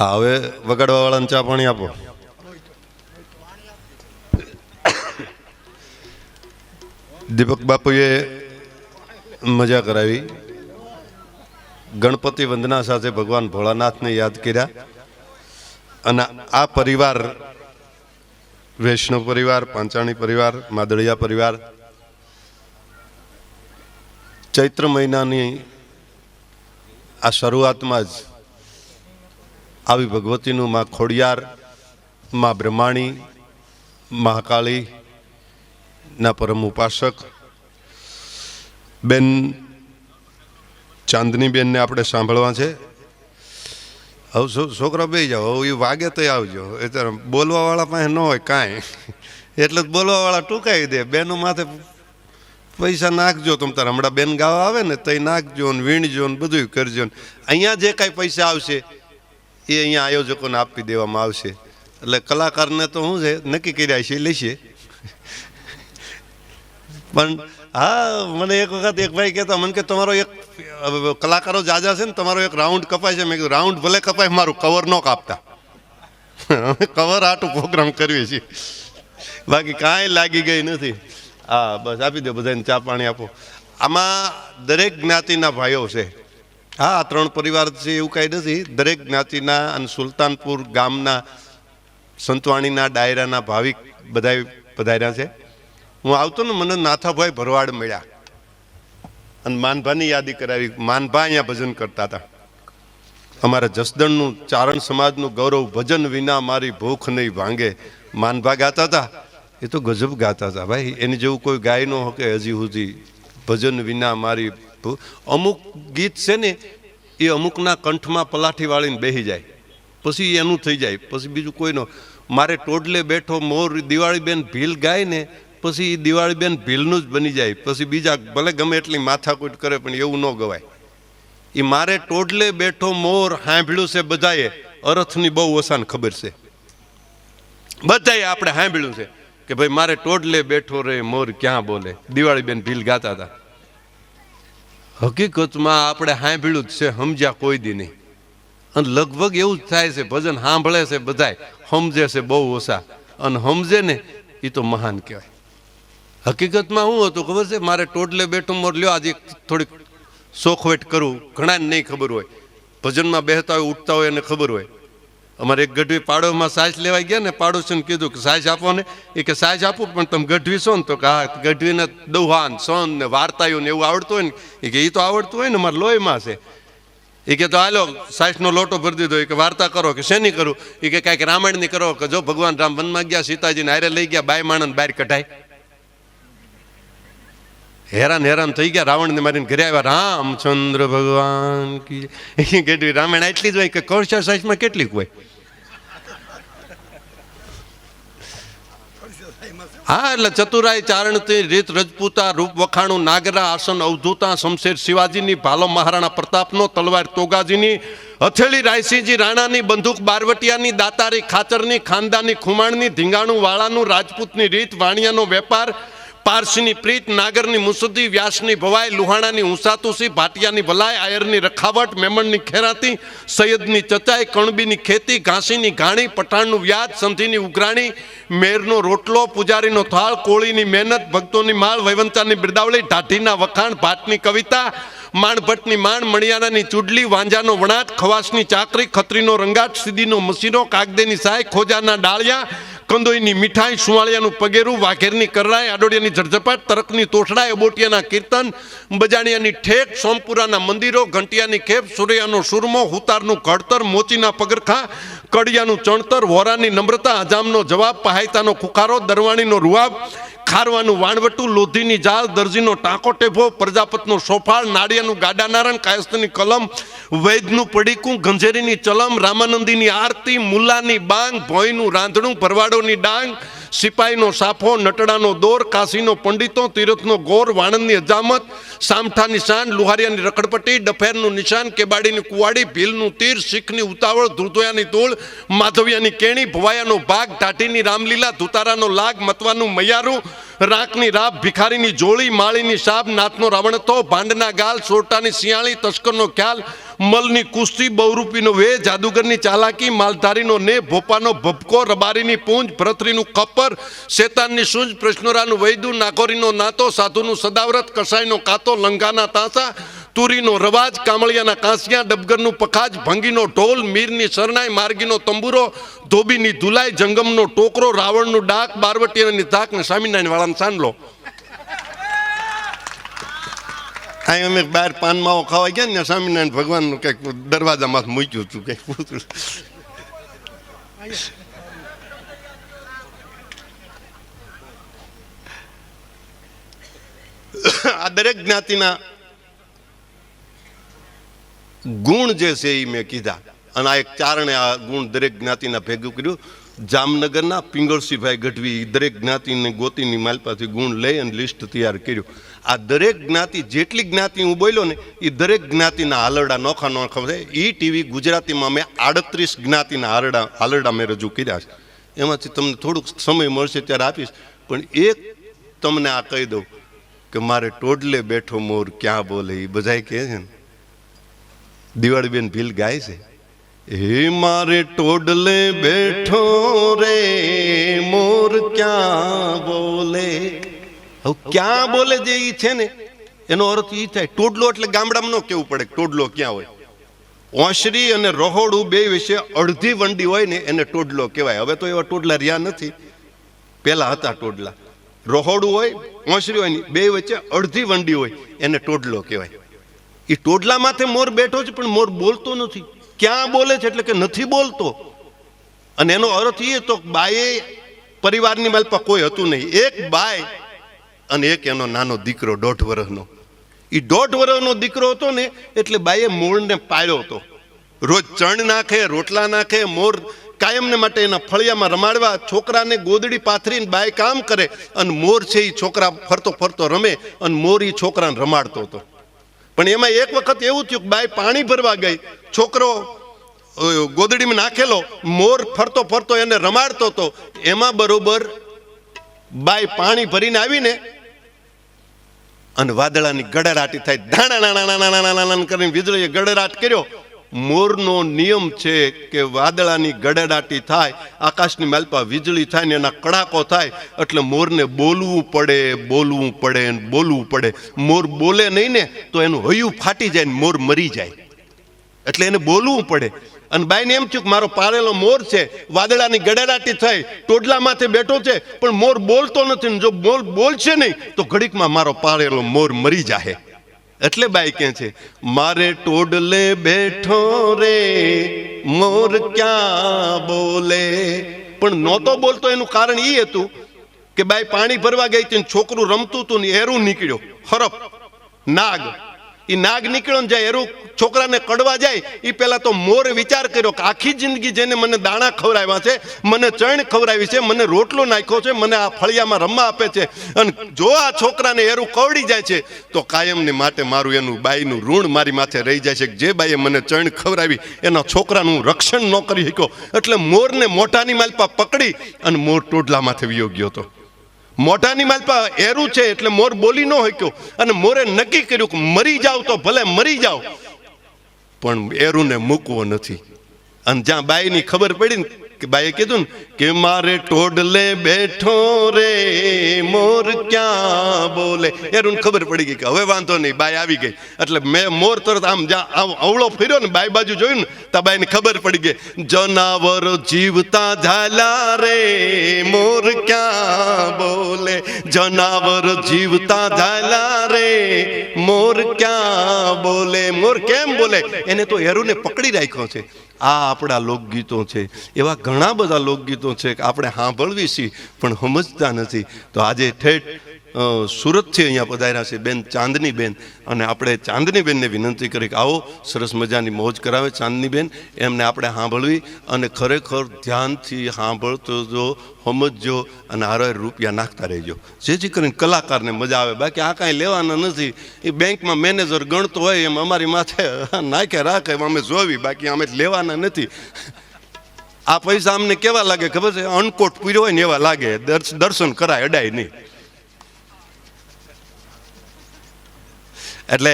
હવે વગાડવા વાળાને ચા પાણી આપો. દીપક બાપુએ મજા કરાવી. ગણપતિ વંદના સાથે ભગવાન ભોળાનાથને યાદ કર્યા. અને આ પરિવાર, વૈષ્ણવ પરિવાર, પાંચાણી પરિવાર, માદળિયા પરિવાર, ચૈત્ર મહિનાની આ શરૂઆતમાં જ આવી ભગવતીનું માં ખોડિયાર, માં બ્રહ્માણી મહાકાળી ના પરમ ઉપાસક, બેન ચાંદની બેનને આપણે સાંભળવા છે. હવે છોકરા બે જાઓ એ વાગે તો આવજો. એ બોલવાવાળા પાસે ન હોય કાંઈ. એટલે બોલવાવાળા ટૂંકાવી દે. બેનો માથે પૈસા નાખજો, તમ તારે હમણાં બેન ગાવા આવે ને તઈ નાખજો ને વીણજો ને બધું કરજો ને. અહીંયા જે કાંઈ પૈસા આવશે એ અહીંયા આયોજકોને આપી દેવામાં આવશે. એટલે કલાકારને તો શું છે, નક્કી કર્યા છે લેશે. પણ હા, મને એક વખત એક ભાઈ કહેતા, મને કે તમારો એક કલાકારો જાજા છે ને, તમારો એક રાઉન્ડ કપાય છે. મેં કીધું રાઉન્ડ ભલે કપાય, મારું કવર ન કાપતા. અમે કવર આટું પ્રોગ્રામ કરીએ છીએ. બાકી કાંઈ લાગી ગઈ નથી. હા, બસ આપી દો બધાને ચા પાણી આપો. આમાં દરેક જ્ઞાતિના ભાઈઓ છે. હા આ ત્રણ પરિવાર છે એવું કાંઈ નથી. દરેક જ્ઞાતિના અને સુલતાનપુર ગામના સંતવાણીના, ડાયરાના ભાવિક બધાય પધાર્યા છે. હું આવતો ને મને નાથાભાઈ ભરવાડ મળ્યા. અને માનભાની યાદી કરાવી. માનભા અહીંયા ભજન કરતા હતા. અમારા જસદણનું ચારણ સમાજનું ગૌરવ ભજન વિના મારી ભૂખ નહીં ભાંગે. માનભા ગાતા હતા. એ તો ગજબ ગાતા હતા ભાઈ. એની જેવું કોઈ ગાય ન હકે હજી સુધી. ભજન વિના મારી અમુક ગીત છે ને, એ અમુકના કંઠમાં પલાઠી વાળીને બેસી જાય. પછી એનું થઈ જાય. પછી બીજું કોઈનો મારે ટોડલે બેઠો મોર દિવાળીબેન ભીલ ગાય ને, પછી એ દિવાળીબેન ભીલનું જ બની જાય. પછી બીજા ભલે ગમે એટલી માથાકૂટ કરે, પણ એવું ન ગવાય. એ મારે ટોડલે બેઠો મોર સાંભળ્યું છે બધાએ. અરથની બહુ ઓસાન ખબર છે. બધાએ આપણે સાંભળ્યું છે કે ભાઈ મારે ટોડલે બેઠો રે, મોર ક્યાં બોલે? દિવાળીબેન ભીલ ગાતા હતા. હકીકતમાં આપણે સાંભળ્યું જ છે, સમજ્યા કોઈ દી નહીં. અને લગભગ એવું જ થાય છે, ભજન સાંભળે છે બધાય, સમજે છે બહુ ઓછા. અને સમજે ને એ તો મહાન કહેવાય. હકીકતમાં શું હતું, ખબર છે? મારે ટોટલે બેઠું મોર લ્યો, આજે થોડીક સોખવેટ કરું. ઘણાને નહીં ખબર હોય. ભજનમાં બેહતા હોય, ઉઠતા હોય એને ખબર હોય. અમારે એક ગઢવી પાડોમાં સાજ લેવા ગયા ને પાડોશીને કીધું કે સાજ આપો ને. એ કે સાજ આપું, પણ તમે ગઢવી છો ને તો કે હા, ગઢવીને દૌહાન, સોન ને વાર્તાયું ને એવું આવડતું હોય ને. એ કે એ તો આવડતું હોય ને, મારે લોહીમાં છે. એ કે તો હાલો, સાસનો લોટો ભરી દીધો. એ કે વાર્તા કરો કે શેની કરું? એ કે કાંઈક રામાયણની કરો કે જો ભગવાન રામ વનમાં ગયા, સીતાજીને હારે લઈ ગયા, બાય માણસ બહાર કઢાય. હેરાન હેરાન થઈ ગયા, રાવણને મારીને ઘરે આવ્યા. રામચંદ્ર ભગવાન. કેટલી રામાયણ આટલી જ હોય કે કૌશા સાઈઝમાં કેટલીક હોય? હા, એટલે ચતુરાય ચારણતી રીત રજપૂતા, રૂપ વખાણું, નાગરા, આસન, અવધૂતા, શમશેર શિવાજીની, ભાલો મહારાણા પ્રતાપનો, તલવાર તોગાજીની, હથેળી રાયસિંહજી રાણાની, બંદૂક બારવટિયાની, દાતારી ખાચરની, ખાનદાની, ખુમાણની ધીંગાણું વાળાનું, રાજપૂતની રીત, વાણિયાનો વેપાર પારસીની પ્રીત, નાગરની મુસદ્દી, વ્યાસની ભવાઈ, લુહાણાની ઉંસાતુસી, ભાટિયાની ભલાઈ આયરની રખાવટ, મેમણની ખેરાતી, સૈયદની ચચાઈ, કણબીની ખેતી, ઘાસીની ઘાણી, પઠાણનું વ્યાજ, સંધિની ઉઘરાણી, મેરનો રોટલો, પૂજારીનો થાળ, કોળીની મહેનત, ભક્તોની માળ વૈવંતાની બિરદાવળી, ઢાઢીના વખાણ ભાટની કવિતા, માણભટ્ટની માણ, મણિયારાની ચૂડલી, વાંજાનો વણાટ, ખવાસની ચાકરી, ખત્રીનો રંગાટ સીધીનો મસીનો કાગદેની સાય, ખોજાના ડાળિયા કંદોઈની મીઠાઈ સુવાળિયાનું પગેરું, વાઘેરની કરરાઈ આડોડિયાની ઝડઝપાટ તરકની તોછડાય એબોટિયાના કીર્તન બજાણિયાની ઠેક, સોમપુરાના મંદિરો, ઘંટિયાની ખેપ, સૂર્યાનો સુરમો, હુતારનું ઘડતર મોચીના પગરખા, કડિયાનું ચણતર, વોરાની નમ્રતા હજામનો જવાબ, પહાયતાનો ખુખારો, દરવાણીનો રૂઆબ ખારવાનું વાણવટું, લોધીની જાળ દરજીનો ટાંકો ટેભો, પ્રજાપતનો સોફાળ નાળિયાનું ગાડા નારણ, કાયસ્થની કલમ વૈદનું પડીકું, ગંજેરીની ચલમ, રામાનંદીની આરતી મુલાની બાંગ, ભોયનું રાંધણું, ભરવાડોની ડાંગ સિપાહીનો સાફો, નટડાનો દોર, કાશીનો પંડિતો, તીરથનો ગોર, વાણંદની અજામત, સામઠાની શાન, લુહારિયાની રખડપટ્ટી, ડફેરનું નિશાન, કેબાડીની કુવાડી, ભીલનું તીર, શીખની ઉતાવળ, ધૂળધોયાની ધૂળ, માધવિયાની કેણી, ભવાયાનો ભાગ ટાટીની રામલીલા, ધુતારાનો લાગ, મતવાનું મૈયારું, રાંકની રાબ ભિખારીની જોળી, માળીની સાબ નાથનો રાવણતો, ભાંડના ગાલ, સોરટાની શિયાળી, તસ્કરનો ખ્યાલ મલની કુસ્તી, બહુરૂપીનો વે જાદુગરની ચાલાકી, માલધારીનો ને ભોપાનો ભપકો રબારીની પૂંજ, ભરતરીનું કપર શેતાનની સૂંજ પ્રશ્નોરાનું વૈદુ, નાગોરીનો નાતો, સાધુનું સદાવ્રત, કસાઈનો કાતો, લંગાના તાંસા, તુરીનો રવાજ, કામળિયાના કાંસિયા, ડબગરનું પખાજ, ભંગીનો ઢોલ, મીરની શરણાઈ, માર્ગીનો તંબુરો, ધોબીની ધુલાઈ, જંગમનો ટોકરો, રાવણનું ડાક બારવટીયાની ધાક ને સ્વામિનારાયણ વાળાનો સાંડલો. અહીં અમે બહાર પાનમાઓ ખાવા ગયા ને સ્વામિનારાયણ ભગવાનનું કંઈક દરવાજામાં મૂક્યું હતું કંઈક પૂતળું. આ દરેક જ્ઞાતિના ગુણ જે છે એ મેં કીધા અને આ એક ચારણે આ ગુણ દરેક જ્ઞાતિના ભેગું કર્યું જામનગરના પિંગળસીભાઈ ગઢવી દરેક જ્ઞાતિને ગોતીની માલપાથી ગુણ લઈ અને લિસ્ટ તૈયાર કર્યું આ દરેક જ્ઞાતિ, જેટલી જ્ઞાતિ હું બોલ્યો ને, એ દરેક જ્ઞાતિના હાલરડા નોખા નોખા છે. એ ટીવી ગુજરાતીમાં મેં આડત્રીસ જ્ઞાતિના હાલરડા હાલરડા મેં રજૂ કર્યા છે. એમાંથી તમને થોડુંક સમય મળશે ત્યારે આપીશ. પણ એક તમને આ કહી દઉં કે મારે ટોડલે બેઠો મોર ક્યાં બોલે એ બધાય કહે છે ને. દિવાળીબેન ભીલ ગાય છે. હે મારે ટોડલે બેઠો રે, મોર ક્યાં બોલે? હવે ક્યાં બોલે જે ઈ છે ને? એનો અર્થ ઈ થાય, ટોડલો એટલે ગામડામાં ન કેવું પડે ટોડલો ક્યાં હોય. ઓસરી અને રહોડું બે વિશે અડધી વંડી હોય ને એને ટોડલો કહેવાય. હવે તો એવા ટોડલા રહ્યા નથી. પેલા હતા ટોડલા. રહોડું હોય ઓસરી હોય ને, બે વચ્ચે અડધી વંડી હોય, એને ટોડલો કહેવાય. એ ટોડલા માથે મોર બેઠો છે, પણ મોર બોલતો નથી. ક્યાં બોલે છે એટલે કે નથી બોલતો. અને એનો અર્થ એ તો બાએ પરિવારની માલપા કોઈ હતું નહીં. એક બાય અને એક એનો નાનો દીકરો દોઢ વર્ષનો. એ દોઢ વર્ષનો દીકરો હતો ને, એટલે બાઈએ મૂળને પાળ્યો હતો. રોજ ચણ નાખે, રોટલા નાખે, મોર કાયમને માટે એના ફળિયામાં રમાડવા, છોકરાને ગોદડી પાથરીને બાય કામ કરે, અને મોર છે એ છોકરા ફરતો ફરતો રમે, અને મોર એ છોકરાને રમાડતો હતો. પણ એમાં એક વખત એવું થયું કે બાય પાણી ભરવા ગઈ. છોકરો ગોદડીમાં નાખેલો, મોર ફરતો ફરતો એને રમાડતો હતો. એમાં બરોબર બાય પાણી ભરીને આવીને અને વાદળાની ગડરાટી થાય. ધાણા નાના નાના નાના નાના કરીને વીજળીએ ગડરાટ કર્યો મોરનો નિયમ છે કે વાદળાની ગડડાટી થાય આકાશની માલપા વીજળી થાય ને એના કડાકો થાય એટલે મોરને બોલવું પડે બોલવું પડે બોલવું પડે મોર બોલે નહીં ને તો એનું હૈયું ફાટી જાય ને મોર મરી જાય એટલે એને બોલવું પડે અને બાઈને એમ થયું કે મારો પાળેલો મોર છે, વાદળાની ગડેરાટી થઈ ટોડલા માથે બેઠો છે, પણ મોર બોલતો નથી જો બોલ બોલશે નહીં, તો ઘડીકમાં મારો પાળેલો મોર મરી જાહે. એટલે બાઈ કે છે, મારે ટોડલે બેઠો રે, મોર ક્યાં બોલે? પણ નહોતો બોલતો, એનું કારણ એ હતું કે બાઈ પાણી ભરવા ગઈ હતી છોકરું રમતું હતું ને એરું નીકળ્યો. હરપ, નાગ એ નાગ નીકળ્યો જાય, એરું છોકરાને કડવા જાય એ પહેલાં તો મોર વિચાર કર્યો કે આખી જિંદગી જેને મને દાણા ખવડાવ્યા છે, મને ચણ ખવડાવી છે, મને રોટલો નાખ્યો છે, મને આ ફળિયામાં રમવા આપે છે. અને જો આ છોકરાને એરું કવડી જાય છે, તો કાયમને માટે મારું એનું બાઈનું ઋણ મારી માથે રહી જાય છે જે બાઈએ મને ચણ ખવડાવી, એના છોકરાનું રક્ષણ ન કરી શક્યો. એટલે મોરને મોઢાની માલપા પકડી અને મોર ટોડલા માથે વિયો હતો. મોઢાની માલપા એરું છે એટલે મોર બોલી ન શક્યો અને મોરે નક્કી કર્યું કે મરી જાવ તો ભલે મરી જાવ. પણ એરુને મૂકવો નથી. અને જ્યાં બાઈની ખબર પડી ને બાઈએ કીધું ને કે મારે ટોડલે બેઠો રે, મોર ક્યાં બોલે? એરુને ખબર પડી ગઈ કે હવે વાંધો નહીં, બાઈ આવી ગઈ. એટલે મેં મોર તરત આમ જા આમ અવળો ફર્યો ને, બાઈ બાજુ જોયું ને, તો બાઈને ખબર પડી ગઈ. જનાવર જીવતા ઝાલા રે, મોર ક્યાં બોલે? જનાવર જીવતા ઝાલા રે. મોર ક્યાં બોલે? મોર કેમ બોલે? એને તો હેરુને પકડી રાખ્યો છે. આ આપણા લોકગીતો છે. એવા ઘણા બધા લોકગીતો છે કે આપણે સાંભળવી છીએ, પણ સમજતા નથી. તો આજે ઠેઠ સુરતથી અહીંયા પધાર્યા છે બેન, ચાંદની બેન. અને આપણે ચાંદની બેનને વિનંતી કરી કે આવો, સરસ મજાની મોજ કરાવે ચાંદની બેન. એમને આપણે સાંભળવી અને ખરેખર ધ્યાનથી સાંભળતો જો, સમજજો અને હારે રૂપિયા નાખતા રહેજો. જેથી કરીને કલાકારને મજા આવે. બાકી આ કાંઈ લેવાના નથી. એ બેંકમાં મેનેજર ગણતો હોય એમ અમારી માથે નાખે, રાખે, એમ અમે જોવી. બાકી અમે લેવાના નથી. આ પૈસા અમને કેવા લાગે ખબર છે? અનકોટ પૂર્યો હોય ને એવા લાગે. દર્શન કરાય, અડાય નહીં. એટલે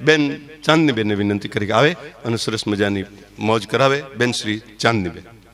બેન ચાંદનીબેનને વિનંતી કરી આવે અને સરસ મજાની મોજ કરાવે. બેન શ્રી ચાંદનીબેન